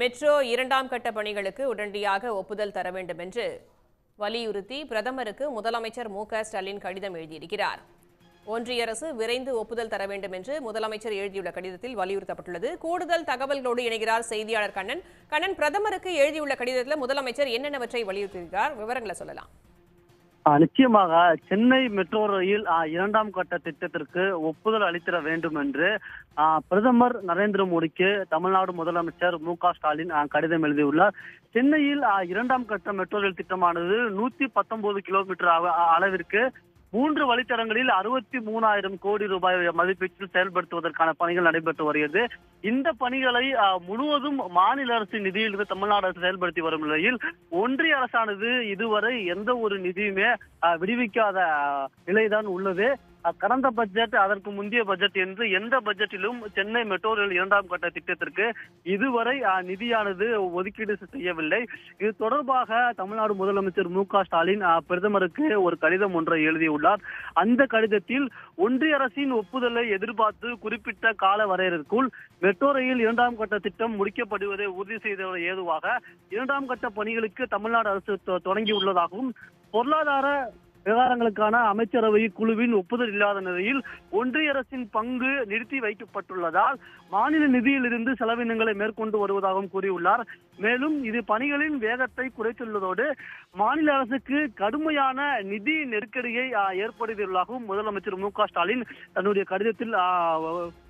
Metro இரண்டாம் கட்ட பணிகளுக்கு உடனடியாக ஒப்புதல் தர வேண்டும் என்று வலியுறுத்தி பிரதமருக்கு முதலமைச்சர் மு க ஸ்டாலின் கடிதம் எழுதியிருக்கிறார். ஒன்றிய அரசு விரைந்து ஒப்புதல் தர வேண்டும் என்று முதலமைச்சர் எழுதியுள்ள கடிதத்தில் வலியுறுத்தப்பட்டுள்ளது. கூடுதல் தகவல்களோடு இணைகிறார் செய்தியாளர் கண்ணன். கண்ணன் பிரதமருக்கு எழுதியுள்ள கடிதத்தில் முதலமைச்சர் என்னென்னவற்றை வலியுறுத்தியிருக்கிறார்? விவரங்களை சொல்லலாம். நிச்சயமாக சென்னை மெட்ரோ ரயில் இரண்டாம் கட்ட திட்டத்திற்கு ஒப்புதல் அளித்திட வேண்டும் என்று பிரதமர் நரேந்திர மோடிக்கு தமிழ்நாடு முதலமைச்சர் மு க ஸ்டாலின் கடிதம் எழுதியுள்ளார். சென்னையில் இரண்டாம் கட்ட மெட்ரோ ரயில் திட்டமானது நூத்தி பத்தொன்பது கிலோமீட்டர் அளவிற்கு மூன்று வழித்தடங்களில் அறுபத்தி மூணாயிரம் கோடி ரூபாய் மதிப்பீட்டில் செயல்படுத்துவதற்கான பணிகள் நடைபெற்று வருகிறது. இந்த பணிகளை முழுவதும் மாநில அரசின் நிதியிலிருந்து தமிழ்நாடு அரசு செயல்படுத்தி வரும் நிலையில் ஒன்றிய அரசானது இதுவரை எந்த ஒரு நிதியுமே விடுவிக்காத நிலைதான் உள்ளது. கடந்த பட்ஜெட் அதற்கு முந்தைய பட்ஜெட் என்று எந்த பட்ஜெட்டிலும் சென்னை மெட்ரோ ரயில் இரண்டாம் கட்ட திட்டத்திற்கு இதுவரை நிதியானது ஒதுக்கீடு செய்யவில்லை. இது தொடர்பாக தமிழ்நாடு முதலமைச்சர் மு ஸ்டாலின் பிரதமருக்கு ஒரு கடிதம் ஒன்றை எழுதியுள்ளார். அந்த கடிதத்தில் ஒன்றிய அரசின் ஒப்புதலை எதிர்பார்த்து குறிப்பிட்ட கால வரையறைக்குள் மெட்ரோ ரயில் இரண்டாம் கட்ட திட்டம் முடிக்கப்படுவதை உறுதி செய்த ஏதுவாக இரண்டாம் கட்ட பணிகளுக்கு தமிழ்நாடு அரசு தொ- தொடங்கியுள்ளதாகவும் பொருளாதார விவகாரங்களுக்கான அமைச்சரவை குழுவின் ஒப்புதல் இல்லாத நிலையில் ஒன்றிய அரசின் பங்கு நிறுத்தி வைக்கப்பட்டுள்ளதால் மாநில நிதியிலிருந்து செலவினங்களை மேற்கொண்டு வருவதாகவும் கூறியுள்ளார். மேலும் இது பணிகளின் வேகத்தை குறைத்துள்ளதோடு மாநில அரசுக்கு கடுமையான நிதி நெருக்கடியை ஏற்படுத்தியுள்ளதாகவும் முதலமைச்சர் மு க ஸ்டாலின் தன்னுடைய கடிதத்தில்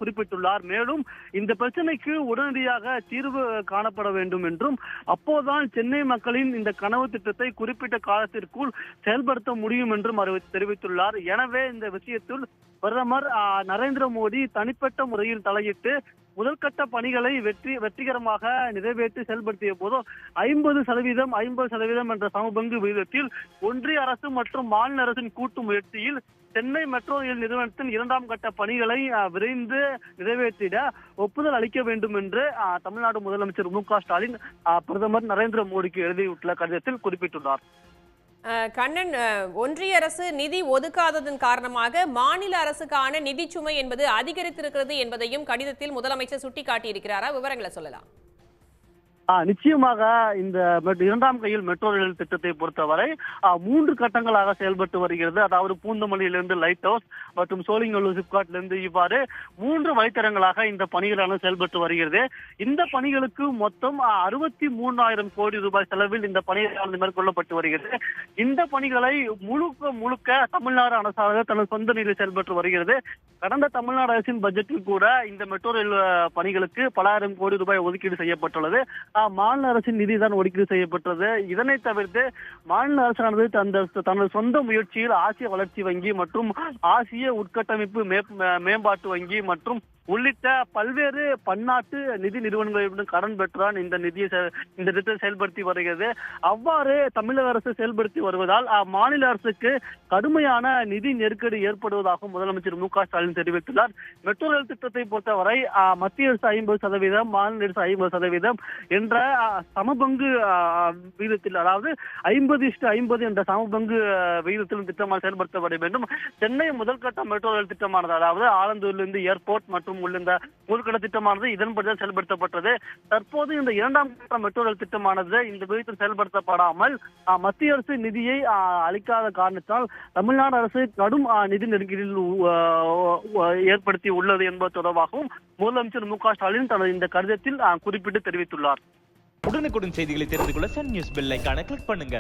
குறிப்பிட்டுள்ளார். மேலும் இந்த பிரச்சனைக்கு உடனடியாக தீர்வு காணப்பட வேண்டும் என்றும் அப்போதுதான் சென்னை மக்களின் இந்த கனவு திட்டத்தை குறிப்பிட்ட காலத்திற்குள் செயல்படுத்த முடியும் முடியும் என்றும் அறிவி- தெரிவித்துள்ளார். எனவே இந்த விஷயத்தில் பிரதமர் நரேந்திர மோடி தனிப்பட்ட முறையில் தலையிட்டு முதற்கட்ட பணிகளை வெற்றி வெற்றிகரமாக நிறைவேற்றி செயல்படுத்திய போது ஐம்பது சதவீதம் ஐம்பது சதவீதம் என்ற சமபங்கு விகிதத்தில் ஒன்றிய அரசு மற்றும் மாநில அரசின் கூட்டு முயற்சியில் சென்னை மெட்ரோ ரயில் நிறுவனத்தின் இரண்டாம் கட்ட பணிகளை விரைந்து நிறைவேற்றிட ஒப்புதல் அளிக்க வேண்டும் என்று தமிழ்நாடு முதலமைச்சர் மு க ஸ்டாலின் பிரதமர் நரேந்திர மோடிக்கு எழுதியுள்ள கடிதத்தில் குறிப்பிட்டுள்ளார். கண்ணன் ஒன்றிய அரசு நிதி ஒதுக்காததன் காரணமாக மாநில அரசுக்கான நிதி சுமை என்பது அதிகரித்திருக்கிறது என்பதையும் கடிதத்தில் முதலமைச்சர் சுட்டிக்காட்டியிருக்கிறாரா? விவரங்களை சொல்லலாம். நிச்சயமாக இந்த இரண்டாம் கையில் மெட்ரோ ரயில் திட்டத்தை பொறுத்தவரை மூன்று கட்டங்களாக செயல்பட்டு வருகிறது. அதாவது பூந்தமல்லியிலிருந்து லைட் ஹவுஸ் மற்றும் சோழிங்கல்லூர் சிப்காட்லிருந்து இவ்வாறு மூன்று வழித்தடங்களாக இந்த பணிகளான செயல்பட்டு வருகிறது. இந்த பணிகளுக்கு மொத்தம் அறுபத்தி மூன்றாயிரம் கோடி ரூபாய் செலவில் இந்த பணிகளானது மேற்கொள்ளப்பட்டு வருகிறது. இந்த பணிகளை முழுக்க முழுக்க தமிழ்நாடு அரசாக தனது சொந்த நிலையில் செயல்பட்டு வருகிறது. கடந்த தமிழ்நாடு அரசின் பட்ஜெட்டில் கூட இந்த மெட்ரோ ரயில் பணிகளுக்கு பலாயிரம் கோடி ரூபாய் ஒதுக்கீடு செய்யப்பட்டுள்ளது. மாநில அரசின் நிதி தான் ஒதுக்கீடு செய்யப்பட்டது. இதனை தவிர்த்து மாநில அரசானது தந்த தனது சொந்த முயற்சியில் ஆசிய வளர்ச்சி வங்கி மற்றும் ஆசிய உட்கட்டமைப்பு மே- மேம்பாட்டு வங்கி மற்றும் உள்ளிட்ட பல்வேறு பன்னாட்டு நிதி நிறுவனங்களிடம் கடன் பெற்றான். இந்த நிதியை செ- இந்த திட்டத்தை செயல்படுத்தி வருகிறது. அவ்வாறு தமிழக அரசு செயல்படுத்தி வருவதால் அ, மாநில அரசுக்கு கடுமையான நிதி நெருக்கடி ஏற்படுவதாகவும் முதலமைச்சர் மு க ஸ்டாலின் தெரிவித்துள்ளார். மெட்ரோ ரயில் திட்டத்தை பொறுத்தவரை மத்திய அரசு ஐம்பது சதவீதம் மாநில அரசு ஐம்பது சதவீதம் என்ற சமபங்கு விகிதத்தில் அதாவது ஐம்பது இஷ்டு ஐம்பது என்ற சமபங்கு விகிதத்திலும் திட்டமாக செயல்படுத்தப்பட வேண்டும். சென்னை முதல்கட்ட மெட்ரோ ரயில் திட்டமானது அதாவது ஆலந்தூரிலிருந்து ஏர்போர்ட் மற்றும் உள்ள உள்ளிருந்த முதல்கட்ட திட்டமானது இதன்படிதான் செயல்படுத்தப்பட்டது. தற்போது இந்த இரண்டாம் கட்ட மெட்ரோ ரயில் திட்டமானது இந்த விகிதத்தில் செயல்படுத்தப்படாமல் மத்திய அரசு நிதியை அளிக்காத காரணத்தால் தமிழ்நாடு அரசு கடும் நிதி நெருக்கடியில் ஏற்படுத்தி உள்ளது என்பது தொடர்பாகவும் முதலமைச்சர் மு க ஸ்டாலின் தனது இந்த கடிதத்தில் குறிப்பிட்டு தெரிவித்துள்ளார். உடனுக்குடன் செய்திகளை தெரிந்து கொள்ள சன் நியூஸ் பெல் ஐக்கான கிளிக் பண்ணுங்க.